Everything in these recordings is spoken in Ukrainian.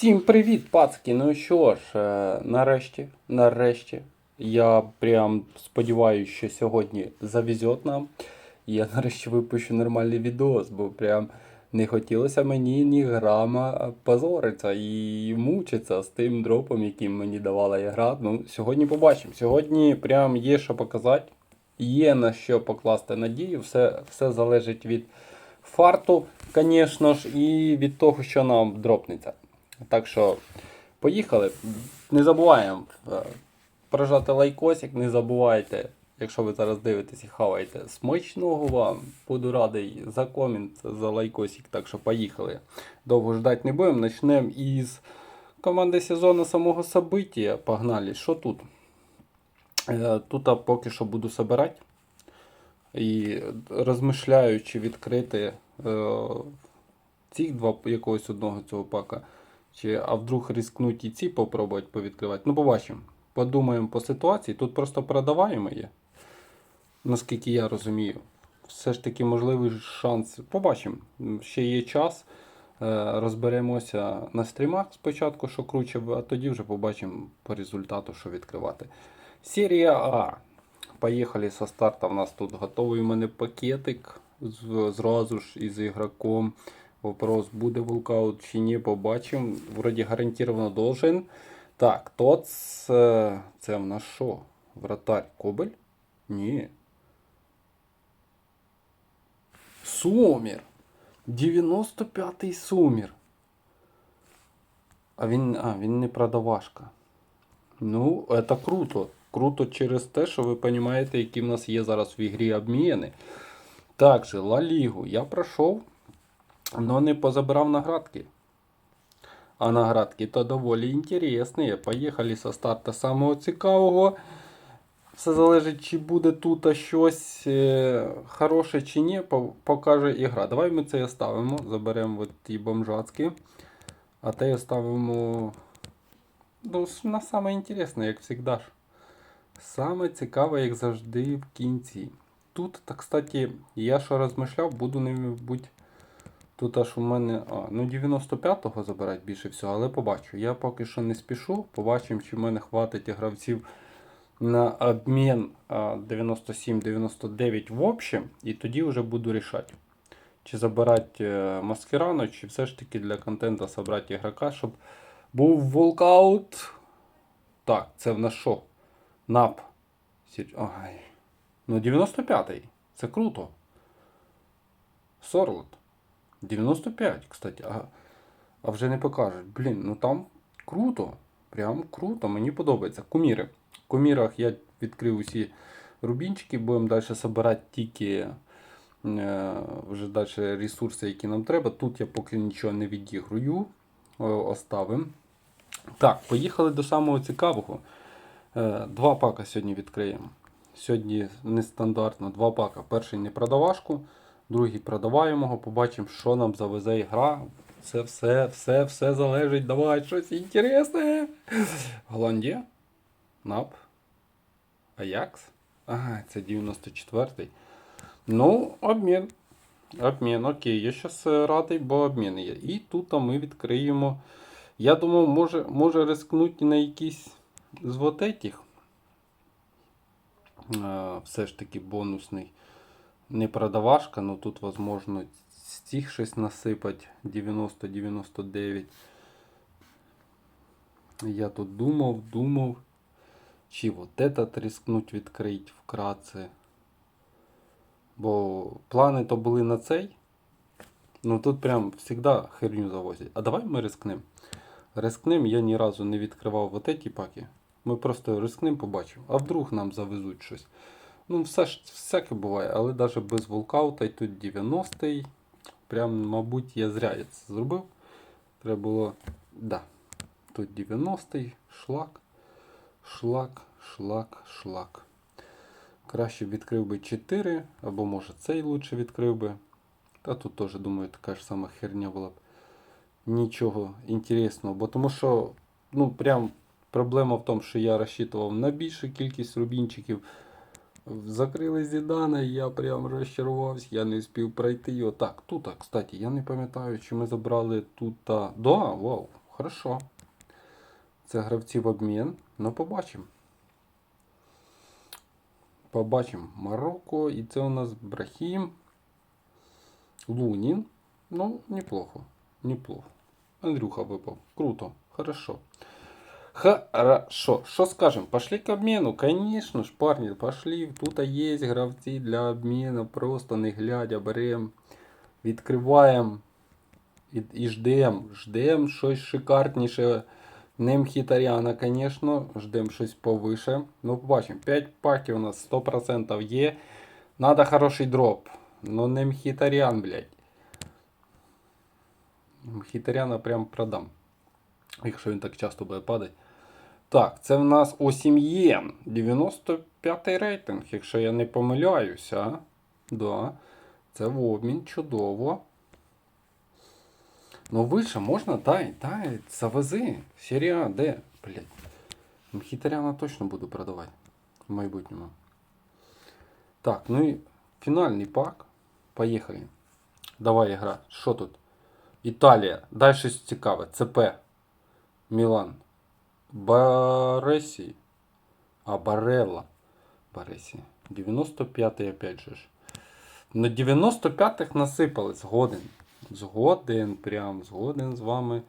Всім привіт, пацки! Ну що ж, е, нарешті, нарешті, я прям сподіваюся, що сьогодні завезет нам. Я нарешті випущу нормальний відос, бо прям не хотілося мені ні грама позоритися і мучитися з тим дропом, яким мені давала ігра. Ну, сьогодні побачимо. Сьогодні прям є що показати, є на що покласти надію, все, все залежить від фарту, звісно ж, і від того, що нам дропнеться. Так що, поїхали. Не забуваємо е, прожати лайкосик, не забувайте, якщо ви зараз дивитесь і хаваєте, смачного вам. Буду радий за комент, за лайкосик. Так що поїхали. Довго ждати не будемо. Почнемо із команди сезону самого события. Погнали. Що тут? Е, Тут поки що буду собирати. І розмишляючи відкрити е, цих два якогось одного цього пака. Чи, а вдруг рискнуть і ці попробувати повідкривати. Ну, побачимо. Подумаємо по ситуації. Тут просто продаваємо є. Наскільки я розумію. Все ж таки можливий шанс. Побачимо. Ще є час. Е, Розберемося на стрімах спочатку, що круче, а тоді вже побачимо по результату, що відкривати. Серія А. Поїхали со старта. У нас тут готовий у мене пакетик зразу ж із ігроком. Вопрос, буде вулкаут чи ні, побачимо. Вроді гарантовано должен. Так, тот це, це в нас що? Вратарь Кобель? Ні. Сумір. 95-й сумір. А він, а, він не продавашка. Ну, це круто. Круто через те, що ви розумієте, які в нас є зараз в ігрі обміни. Также Ла Лігу я пройшов, але не позабирав наградки. А наградки то доволі інтересні. Поїхали со старта самого цікавого. Все залежить, чи буде тут щось е, хороше чи ні, покаже ігра. Давай ми це оставимо. Заберемо ті бомжацькі. А те оставимо ну, на саме інтересне, як завжди. Саме цікаве, як завжди, в кінці. Тут, так, кстати, я що розмишляв, буду, мабуть, тут аж у мене. А, ну 95-го забирати більше всього, але побачу. Я поки що не спішу. Побачимо, чи в мене хватить гравців на обмін 97-99 в общем. І тоді вже буду рішати. Чи забирати е, маскирану, чи все ж таки для контенту забрати ігрока, щоб був волкаут. Так, це в нас що? Нап. Ой. Ну, 95-й. Це круто. Сорлот. 95, кстати. А, а вже не покажуть. Блін, ну там круто. Прям круто. Мені подобається. Куміри. В кумірах я відкрив усі рубінчики. Будемо далі збирати тільки е, вже далі ресурси, які нам треба. Тут я поки нічого не відіграю. О, Оставимо. Так, поїхали до самого цікавого. Е, Два пака сьогодні відкриємо. Сьогодні нестандартно два пака. Перший не продавашку, другий продаваємого. Побачимо, що нам завезе ігра. Це все, все, все залежить. Давай щось інтересне. Голландія. Нап. Аякс. Ага, це 94-й. Ну, обмін. Обмін, окей, я зараз радий, бо обмін є. І тут ми відкриємо. Я думав, може, може рискнути на якісь з вот этих. Е, Все ж таки бонусний. Не продавашка, але тут, возможно, з цих щось насипать 90-99. Я тут думав, думав. Чи вот этот рискнуть відкрити вкратце. Бо плани то були на цей. Ну тут прям завжди херню завозять. А давай ми рискнемо. Рискнем, я ні разу не відкривав вот эти паки. Ми просто рискнем побачимо. А вдруг нам завезуть щось. Ну, все ж всяке буває, але навіть без волкаута і тут 90-й. Прям, мабуть, я зря я це зробив. Треба було. Да. Тут 90-й, шлак, шлак, шлак, шлак. Краще відкрив би 4, або може цей лучше відкрив би. Та тут теж, думаю, така ж сама херня була б. Нічого інтересного, бо тому що, ну, прям проблема в тому, що я розчитував на більшу кількість рубінчиків. Закрили Зідана, я прям розчарувався, я не встиг пройти його. Так, тут, кстати, я не пам'ятаю, чи ми забрали тут. Да, вау, хорошо. Це гравці в обмін. Ну, побачимо. Побачимо Марокко. І це у нас Брахім. Лунін. Ну, неплохо. Неплохо. Андрюха випав. Круто. Хорошо. Хорошо. Что скажем? Пошли к обмену? Конечно ж, парни, пошли. Тут есть гравці для обміну. Просто не глядя, берем, відкриваємо і, ждем. Ждем щось шикарніше. Не Мхітаряна, конечно. Ждем щось повише. Ну, побачимо. 5 паків у нас 100% є. Надо хороший дроп. Но не Мхітарян, блядь. Мхітаряна прям продам. Якщо він так часто буде падати. Так, це в нас Осім'єн. 95 рейтинг, якщо я не помиляюся. Да. Це в обмін, чудово. Ну вище можна, дай, дай, завези. Серія, де? Блять. Мхітаряна точно буду продавати в майбутньому. Так, ну і фінальний пак. Поїхали. Давай гра. Що тут? Італія. Дай щось цікаве. ЦП. Мілан. Баресі. А, Барелла. Баресі. 95-й опять же. На 95-х насипали. Згоден. Згоден. Прям згоден з вами.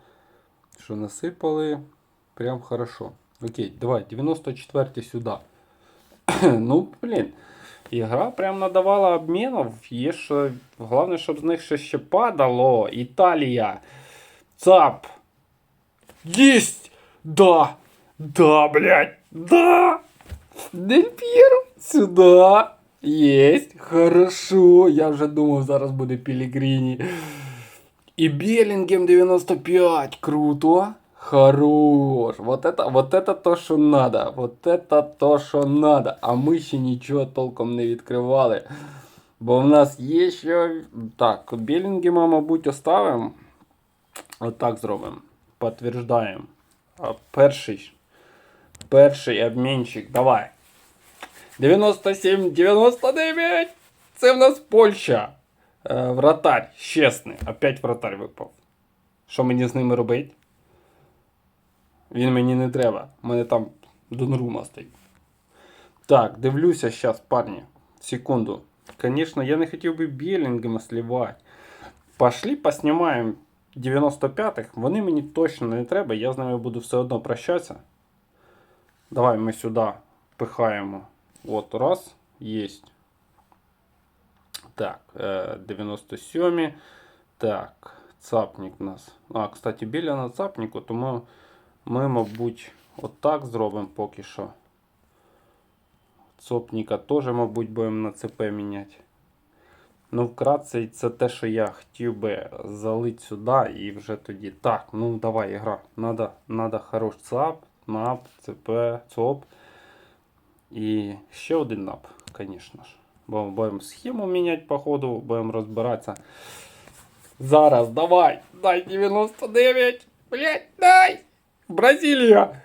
Що насипали. Прям хорошо. Окей, давай, 94-й сюди. ну, блін. Ігра прям надавала обмінів. Є що. Головне, щоб з них щось ще падало. Італія. ЦАП. Есть! Да! Да, блядь! Да! Дель Пьеро! Сюда! Есть! Хорошо! Я вже думав, зараз буде Пілігріні. І Беллингем 95! Круто! Хорош! Вот это, вот это то, що надо. Вот это то, що надо. А ми ще нічого толком не відкривали. Бо в нас є ще. Так, Беллінгема, мабуть, оставимо. Отак зробимо. Подтверждаємо. А перший. Перший обмінчик. Давай. 97, 99. Це в нас Польща. Е, вратарь. Чесний. Опять вратарь випав. Що мені з ними робити? Він мені не треба. У мене там Донрума стоїть. Так, дивлюся зараз, парні. Секунду. Конечно, я не хотів би Беллінгема сливати. Пошли поснімаємо 95-х. Вони мені точно не треба, я з ними буду все одно прощатися. Давай ми сюди пихаємо. От раз, єсть. Так, е, 97. Так, цапник у нас. А, кстати, біля на цапнику, тому ми, мабуть, отак зробимо поки що. Цопника теж, мабуть, будемо на ЦП міняти. Ну, вкратце, це те, що я хотів би залити сюди і вже тоді. Так, ну давай, ігра. Надо, надо хорош ЦАП, НАП, ЦП, ЦОП. І ще один НАП, звісно ж. Бо будемо схему міняти, по ходу, будемо розбиратися. Зараз, давай, дай 99. Блять, дай! Бразилія!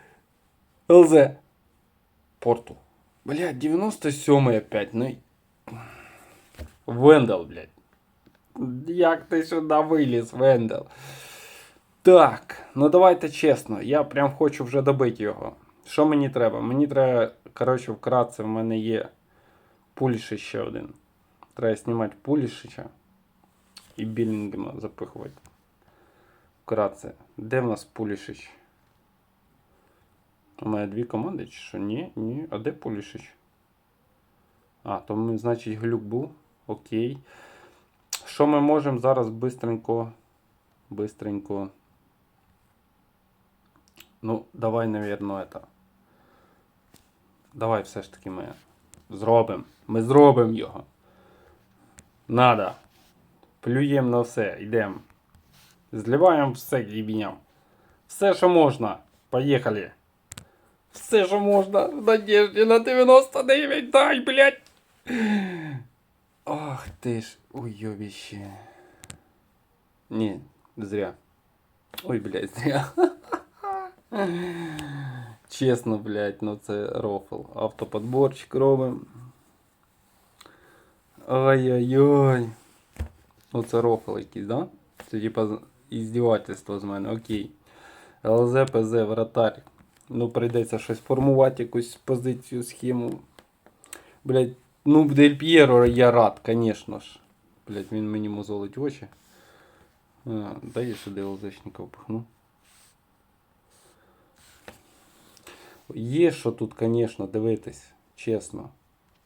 ЛЗ. Порту. Блять, 97 опять. Ну, Вендел, блядь. Як ти сюди виліз, Вендел? Так, ну давайте чесно. Я прям хочу вже добити його. Що мені треба? Мені треба, коротше, вкратце, в мене є Пулішич ще один. Треба знімати Пулішича і Білінгема запихувати. Вкратце. Де в нас Пулішич? У мене дві команди, чи що? Ні, ні. А де Пулішич? А, то значить, глюк був. Окей. Що ми можемо зараз бистренько. Бистренько. Ну, давай, навірно, это. Давай все ж таки ми зробимо. Ми зробимо його. Надо. Плюємо на все, йдемо. Зливаємо все грібіням. Все, що можна. Поїхали. Все, що можна. В надежді на 99. Дай, блядь. Ах ти ж уйобище. Ні, зря. Ой, блядь, зря. Чесно, блядь, ну це рофл. Автоподборчик робимо. Ай-яй-яй. Ну це рофл якийсь, да? Це типа іздівательство з мене, окей. ЛЗ, ПЗ, вратарь. Ну, прийдеться щось формувати, якусь позицію, схему. Блять, ну, Дель П'єро я рад, звісно ж. Блять, він мені мозолить очі. А, дай я сюди ЛЗшника впихну. Є що тут, звісно, дивитись, чесно.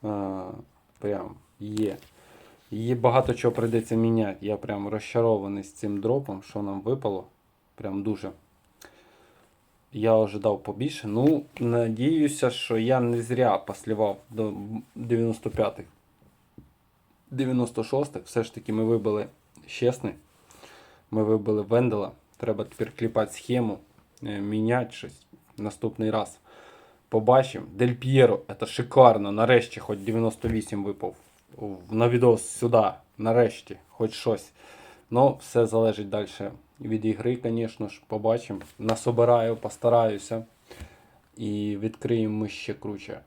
А, прям є. Є багато чого прийдеться міняти. Я прям розчарований з цим дропом, що нам випало. Прям дуже. Я ожидав побільше. Ну, надіюся, що я не зря послівав до 95-х. 96-х. Все ж таки ми вибили чесний. Ми вибили Вендела. Треба тепер кліпати схему, е, міняти щось. Наступний раз. Побачимо. Дель П'єро, це шикарно. Нарешті, хоч 98 випав. На відос сюди. Нарешті, хоч щось. Ну, все залежить далі від ігри, звісно ж. Побачимо. Насобираю, постараюся. І відкриємо ми ще круче.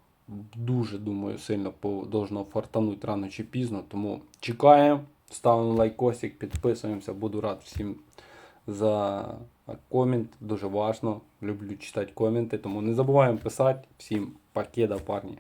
Дуже думаю, сильно должно фартануть рано чи пізно. Тому чекаємо. Ставимо лайкосик, підписуємося. Буду рад всім за комент. Дуже важно. Люблю читати коменти. Тому не забуваємо писати. Всім покеда, парні.